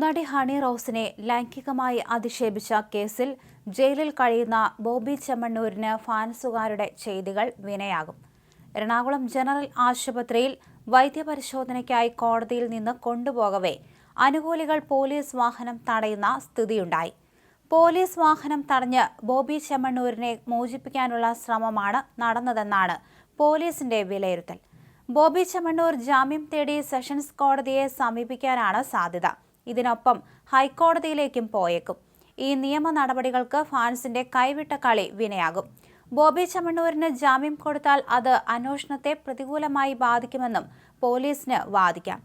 നടി ഹണി റോസിനെ ലൈംഗികമായി അധിക്ഷേപിച്ച കേസിൽ ജയിലിൽ കഴിയുന്ന ബോബി ചെമ്മണ്ണൂരിന് ഫാൻസുകാരുടെ ചെയ്തികൾ വിനയാകും. എറണാകുളം ജനറൽ ആശുപത്രിയിൽ വൈദ്യപരിശോധനയ്ക്കായി കോടതിയിൽ നിന്ന് കൊണ്ടുപോകവേ അനുകൂലികൾ പോലീസ് വാഹനം തടയുന്ന സ്ഥിതിയുണ്ടായി. പോലീസ് വാഹനം തടഞ്ഞ് ബോബി ചെമ്മണ്ണൂരിനെ മോചിപ്പിക്കാനുള്ള ശ്രമമാണ് നടന്നതെന്നാണ് പോലീസിന്റെ വിലയിരുത്തൽ. ബോബി ചെമ്മണ്ണൂർ ജാമ്യം തേടി സെഷൻസ് കോടതിയെ സമീപിക്കാനാണ് സാധ്യത. ഇതിനൊപ്പം ഹൈക്കോടതിയിലേക്കും പോയേക്കും. ഈ നിയമ നടപടികൾക്ക് ഫാൻസിന്റെ കൈവിട്ട കളി വിനയാകും. ബോബി ചമ്മണ്ണൂരിന് ജാമ്യം കൊടുത്താൽ അത് അന്വേഷണത്തെ പ്രതികൂലമായി ബാധിക്കുമെന്നും പോലീസിന് വാദിക്കാം.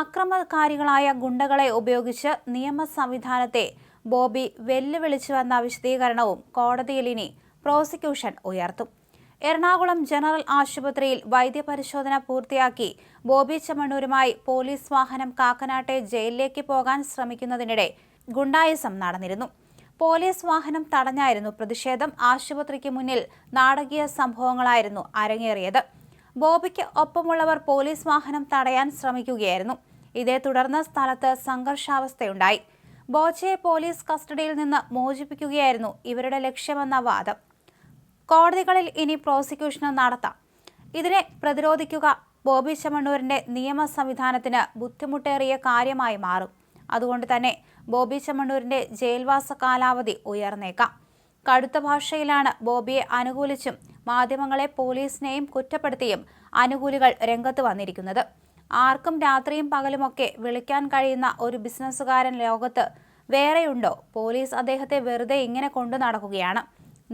അക്രമകാരികളായ ഗുണ്ടകളെ ഉപയോഗിച്ച് നിയമ സംവിധാനത്തെ ബോബി വെല്ലുവിളിച്ചുവെന്ന വിശദീകരണവും കോടതിയിൽ ഇനി പ്രോസിക്യൂഷൻ ഉയർത്തും. എറണാകുളം ജനറൽ ആശുപത്രിയിൽ വൈദ്യപരിശോധന പൂർത്തിയാക്കി ബോബി ചെമ്മണ്ണൂരുമായി പോലീസ് വാഹനം കാക്കനാട്ടെ ജയിലിലേക്ക് പോകാൻ ശ്രമിക്കുന്നതിനിടെ ഗുണ്ടായിസം നടന്നിരുന്നു. പോലീസ് വാഹനം തടഞ്ഞായിരുന്നു പ്രതിഷേധം. ആശുപത്രിക്ക് മുന്നിൽ നാടകീയ സംഭവങ്ങളായിരുന്നു അരങ്ങേറിയത്. ബോബിക്ക് ഒപ്പമുള്ളവർ പോലീസ് വാഹനം തടയാൻ ശ്രമിക്കുകയായിരുന്നു. ഇതേ തുടർന്ന് സ്ഥലത്ത് സംഘർഷാവസ്ഥയുണ്ടായി. ബോച്ചയെ പോലീസ് കസ്റ്റഡിയിൽ നിന്ന് മോചിപ്പിക്കുകയായിരുന്നു ഇവരുടെ ലക്ഷ്യമെന്ന വാദം. കോടതികളിൽ ഇനി പ്രോസിക്യൂഷന് നടത്താം. ഇതിനെ പ്രതിരോധിക്കുക ബോബി ചെമ്മണ്ണൂരിന്റെ നിയമ സംവിധാനത്തിന് ബുദ്ധിമുട്ടേറിയ കാര്യമായി മാറും. അതുകൊണ്ട് തന്നെ ബോബി ചെമ്മണ്ണൂരിന്റെ ജയിൽവാസ കാലാവധി ഉയർന്നേക്കാം. കടുത്ത ഭാഷയിലാണ് ബോബിയെ അനുകൂലിച്ചും മാധ്യമങ്ങളെ പോലീസിനെയും കുറ്റപ്പെടുത്തിയും അനുകൂലികൾ രംഗത്ത് വന്നിരിക്കുന്നത്. ആർക്കും രാത്രിയും പകലുമൊക്കെ വിളിക്കാൻ കഴിയുന്ന ഒരു ബിസിനസ്സുകാരൻ ലോകത്ത് വേറെയുണ്ടോ? പോലീസ് അദ്ദേഹത്തെ വെറുതെ ഇങ്ങനെ കൊണ്ടു നടക്കുകയാണ്.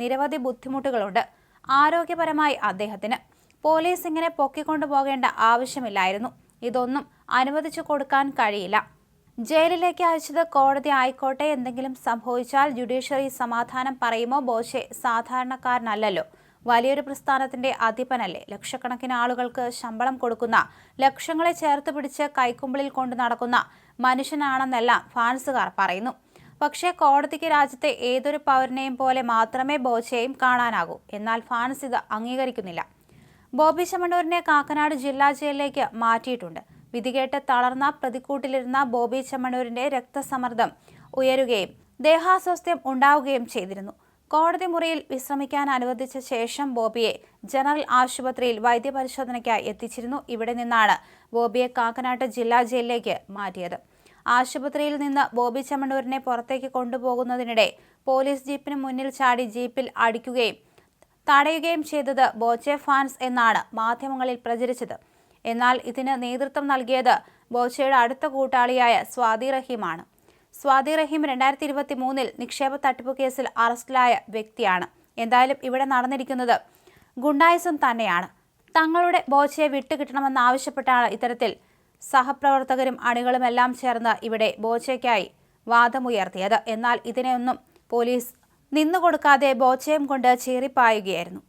നിരവധി ബുദ്ധിമുട്ടുകളുണ്ട്. ആരോഗ്യപരമായി അദ്ദേഹത്തിന് പോലീസ് ഇങ്ങനെ പൊക്കിക്കൊണ്ടു പോകേണ്ട ആവശ്യമില്ലായിരുന്നു. ഇതൊന്നും അനുവദിച്ചു കൊടുക്കാൻ കഴിയില്ല. ജയിലിലേക്ക് അയച്ചത് കോടതി ആയിക്കോട്ടെ എന്തെങ്കിലും സംഭവിച്ചാൽ ജുഡീഷ്യറി സമാധാനം പറയുമോ ബോഷെ? സാധാരണക്കാരനല്ലല്ലോ. വലിയൊരു പ്രസ്ഥാനത്തിന്റെ അധിപനല്ലേ. ലക്ഷക്കണക്കിന് ആളുകൾക്ക് ശമ്പളം കൊടുക്കുന്ന ലക്ഷങ്ങളെ ചേർത്ത് പിടിച്ച് കൈക്കുമ്പിളിൽ കൊണ്ടു നടക്കുന്ന മനുഷ്യനാണെന്നെല്ലാം ഫാൻസുകാർ പറയുന്നു. പക്ഷേ കോടതിക്ക് രാജ്യത്തെ ഏതൊരു പൗരനെയും പോലെ മാത്രമേ ബോച്ചയെയും കാണാനാകൂ. എന്നാൽ ഫാൻസ് ഇത് അംഗീകരിക്കുന്നില്ല. ബോബി ചെമ്മണ്ണൂരിനെ കാക്കനാട് ജില്ലാ ജയിലിലേക്ക് മാറ്റിയിട്ടുണ്ട്. വിധികേട്ട് തളർന്ന പ്രതിക്കൂട്ടിലിരുന്ന ബോബി ചെമ്മണ്ണൂരിന്റെ രക്തസമ്മർദ്ദം ഉയരുകയും ദേഹാസ്വാസ്ഥ്യം ഉണ്ടാവുകയും ചെയ്തിരുന്നു. കോടതി മുറിയിൽ വിശ്രമിക്കാൻ അനുവദിച്ച ശേഷം ബോബിയെ ജനറൽ ആശുപത്രിയിൽ വൈദ്യപരിശോധനയ്ക്കായി എത്തിച്ചിരുന്നു. ഇവിടെ നിന്നാണ് ബോബിയെ കാക്കനാട്ട് ജില്ലാ ജയിലിലേക്ക് മാറ്റിയത്. ആശുപത്രിയിൽ നിന്ന് ബോബി ചെമ്മണ്ണൂരിനെ പുറത്തേക്ക് കൊണ്ടുപോകുന്നതിനിടെ പോലീസ് ജീപ്പിന് മുന്നിൽ ചാടി ജീപ്പിൽ അടിക്കുകയും തടയുകയും ചെയ്തത് ബോച്ചെ ഫാൻസ് എന്നാണ് മാധ്യമങ്ങളിൽ പ്രചരിച്ചത്. എന്നാൽ ഇതിന് നേതൃത്വം നൽകിയത് ബോച്ചയുടെ അടുത്ത കൂട്ടാളിയായ സ്വാതി റഹീമാണ്. സ്വാതി റഹീം രണ്ടായിരത്തി ഇരുപത്തി മൂന്നിൽ നിക്ഷേപ തട്ടിപ്പ് കേസിൽ അറസ്റ്റിലായ വ്യക്തിയാണ്. എന്തായാലും ഇവിടെ നടന്നിരിക്കുന്നത് ഗുണ്ടായിസം തന്നെയാണ്. തങ്ങളുടെ ബോച്ചയെ വിട്ടുകിട്ടണമെന്നാവശ്യപ്പെട്ടാണ് ഇത്തരത്തിൽ സഹപ്രവർത്തകരും അണികളുമെല്ലാം ചേർന്ന് ഇവിടെ ബോച്ചയ്ക്കായി വാദമുയർത്തിയത്. എന്നാൽ ഇതിനെയൊന്നും പോലീസ് നിന്നുകൊടുക്കാതെ ബോച്ചയും കൊണ്ട് ചീറിപ്പായുകയായിരുന്നു.